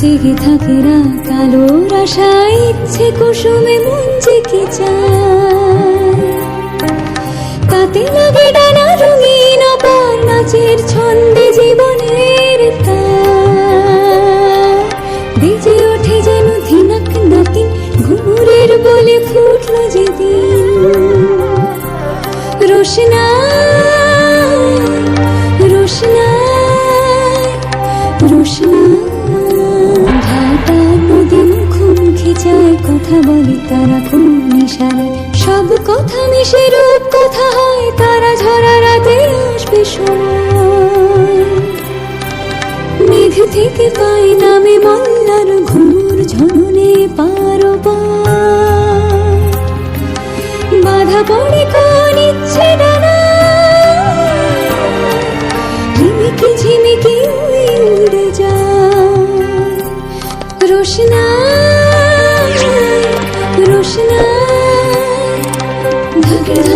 জেগে থাকে রাত আলোর আশায়, ইচ্ছে কুসুমে মন জেগে যায়। তাতে লাগে ডানা রঙিন অপার নাচের ছন্দে জীবনের বেজে ওঠে যেন ধিনাক নাতিন ঘুমুরের বলে ফুটলো যেদিন। রোশনা কথা বলে, তারা কোন ইশারায় সব কথা মিশে রূপ কথা হয়, তারা ঝরা রাতে আসবে মেঘ থেকে পাই নামে মল্লার ঘুমুর ঝননে পারো বাধা পড়ে কোন ইচ্ছে ঝিমিকি ঝিমিকি উড়ে যায়। রোশনা しない。だけど